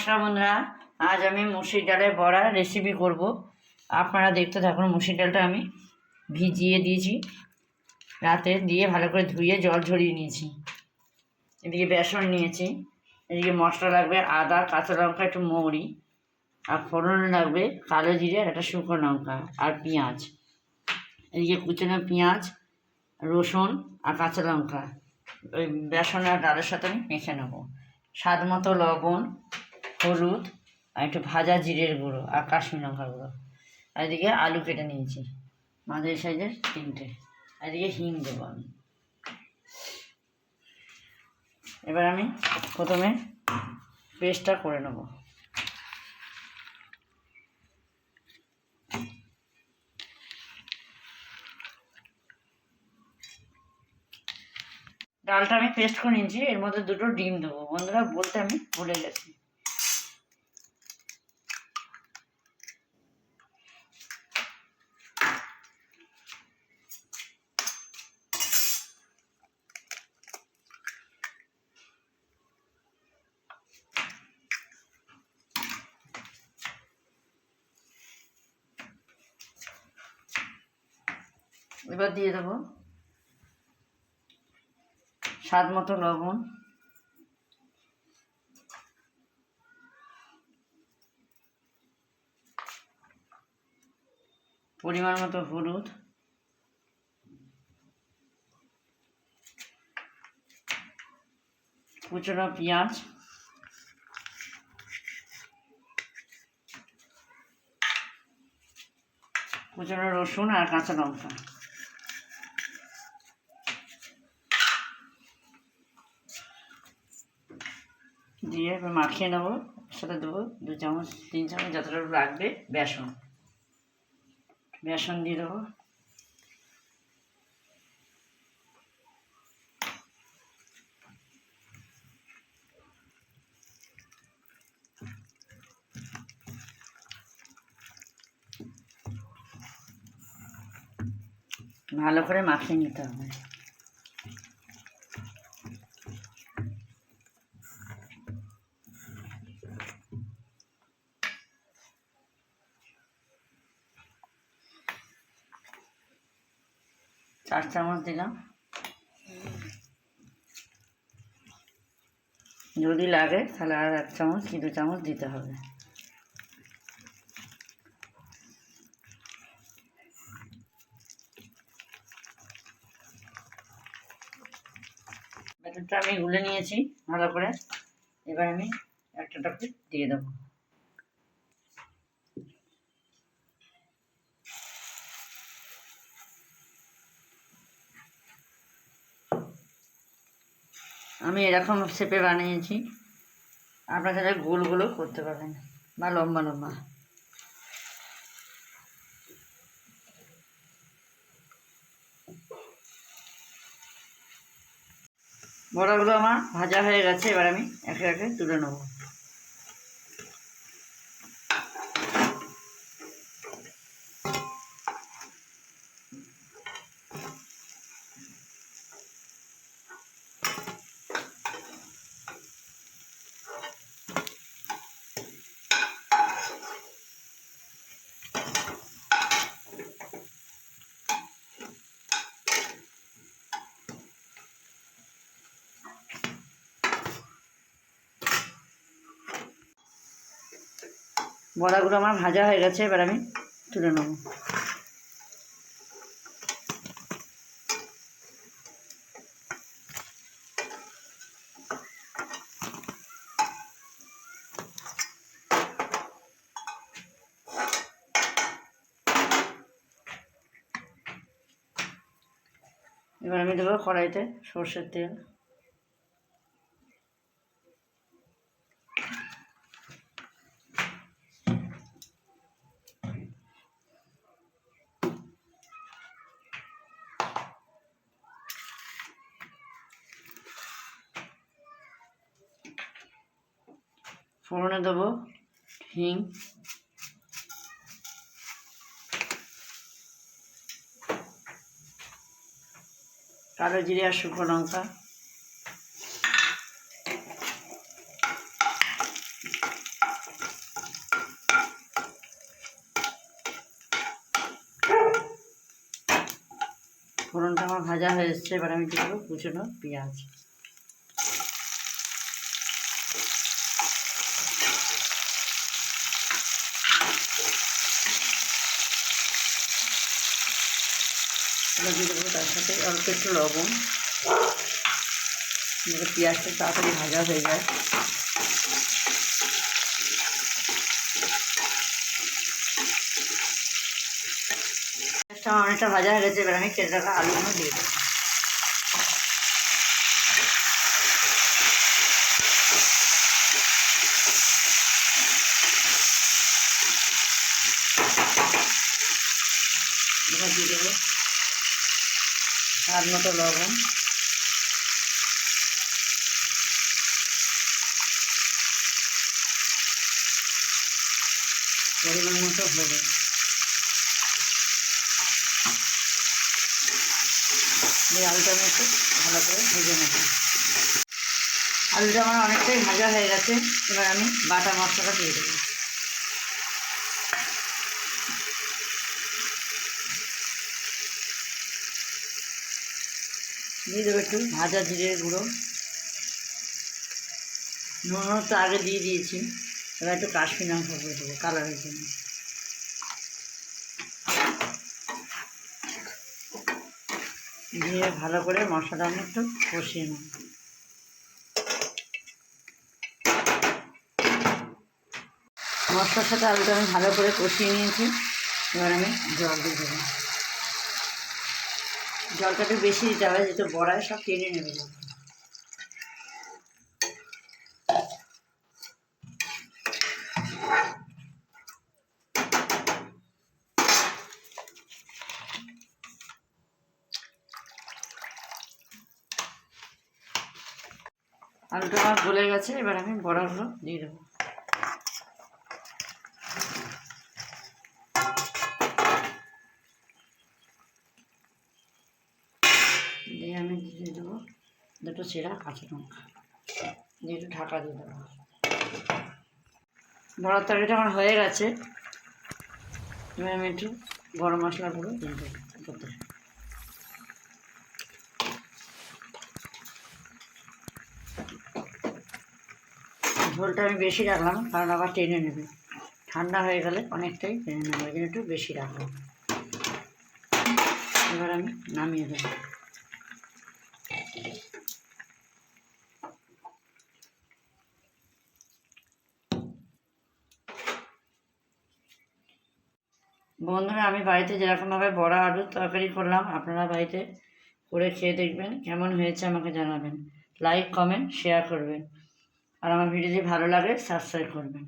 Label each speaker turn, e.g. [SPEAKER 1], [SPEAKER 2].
[SPEAKER 1] নমস্কার বন্ধুরা। আজ আমি মুসুর ডালের বড়া রেসিপি করব। আপনারা দেখতে থাকুন মুসুর ডালটা আমি ভিজিয়ে দিয়েছি। রাতে দিয়ে ভালো করে ধুয়ে জল ঝরিয়ে নিয়েছি। এদিকে বেসন নিয়েছি, এদিকে মশলা লাগবে আদা, কাঁচা লঙ্কা, একটু মৌরি, আর ফোড়ন লাগবে কালো জিরে আর একটা শুকনো লঙ্কা আর পেঁয়াজ। এদিকে কুচনো পেঁয়াজ, রসুন আর কাঁচা লঙ্কা। ওই বেসন আর ডালের সাথে আমি মেখে নেব। স্বাদ মতো লবণ হলুদ আর একটু ভাজা জিরের গুঁড়ো আর কাশ্মীর লঙ্কার গুঁড়ো। আর এদিকে আলু কেটে নিয়েছি, মাঝারি সাইজের তিনটে। আর এদিকে হিং দেবো আমি। এবার আমি প্রথমে পেস্টটা করে নেব। ডালটা আমি পেস্ট করে নিয়েছি, এর মধ্যে দুটো ডিম দেবো। বন্ধুরা, বলতে আমি ভুলে গেছি। এবার দিয়ে দেবো স্বাদ মতো লবণ। পরিমাণ মতো হলুদ। কুচনো পেঁয়াজ। কুচনো রসুন আর কাঁচা লঙ্কা। দিয়ে এবার মাখিয়ে নেব সাথে দেবো, দু চামচ, তিন চামচ যতটা লাগবে, বেসন। বেসন দিয়ে দেবো। ভালো করে মাখিয়ে নিতে হবে। চার চামচ দিলাম। যদি লাগে তাহলে আর এক চামচ কি দু চামচ দিতে হবে। ব্যাটারটা আমি গুলে নিয়েছি ভালো করে। এবার আমি একটা টাকে দিয়ে দেবো। আমি এরকম শেপে বানিয়েছি। আপনারা গোলগুলো করতে পারেন বা লম্বা লম্বা। বড়াগুলো আমার ভাজা হয়ে গেছে, এবার আমি একে একে তুলে নেব। বড়াগুলো আমার ভাজা হয়ে গেছে, এবার আমি তুলে নেব। এবার আমি দেবো কড়াইতে সর্ষের তেল। ফোড়নে দেবো, হিং। কালো জিরে আর শুকনো লঙ্কা। ফোড়নটা আমার ভাজা হয়ে এসছে, এবার আমি দেবো কুচনো পেঁয়াজ। সাথে অল্প একটু লবণ যাতে পেঁয়াজটা তাড়াতাড়ি ভাজা হয়ে যায় পেঁয়াজটা আমার অনেকটা ভাজা হয়ে গেছে এবার আমি কেটে রাখা আলুগুলো দিয়ে দেবো এবার দিয়ে দেবো স্বাদ মতো লবণ। পরিমাণ মতো হলুদ। দিয়ে আলুটা একটু ভালো করে ভেজে নেব। আলুটা আমার অনেকটাই ভাজা হয়ে গেছে। এবার আমি বাটা মশলাটা দিয়ে দেবো। দিয়ে দেবো একটু ভাজা জিরে গুঁড়ো। নুন তো আগে দিয়ে দিয়েছি। এবার একটু কাশ্মীর লঙ্কা করে দেবো কালারের জন্য। দিয়ে ভালো করে মশলাটা আমি একটু কষিয়ে নেব। মশলার সাথে আলুটা আমি ভালো করে কষিয়ে নিয়েছি। এবার আমি জল দিয়ে দেবো। জলটা একটু বেশি দিতে হবে যেহেতু বড়ায় সব টেনে নেবে জল আলুটা আমার গলে গেছে, এবার আমি বড়াগুলো দিয়ে দেবো দিয়ে আমি দিয়ে দেবো। দুটো চেরা, কাঁচা লঙ্কা। দিয়ে একটু ঢাকা দিয়ে দেবো। বড়ার তরকারিটা আমার হয়ে গেছে। এবার আমি একটু গরম মশলা গুঁড়ো দিয়ে দেবো ঝোলটা আমি বেশি রাখলাম, কারণ আবার টেনে নেবে। ঠান্ডা হয়ে গেলে অনেকটাই টেনে নেবে একটু বেশি রাখলাম। এবার আমি নামিয়ে দেবো। বন্ধুরা, আমি বাড়িতে যেরকমভাবে বড়া আলুর তরকারি করলাম, আপনারা বাড়িতে করে খেয়ে দেখবেন কেমন হয়েছে আমাকে জানাবেন। লাইক কমেন্ট শেয়ার করবেন। আর আমার ভিডিও যদি ভালো লাগে সাবস্ক্রাইব করবেন।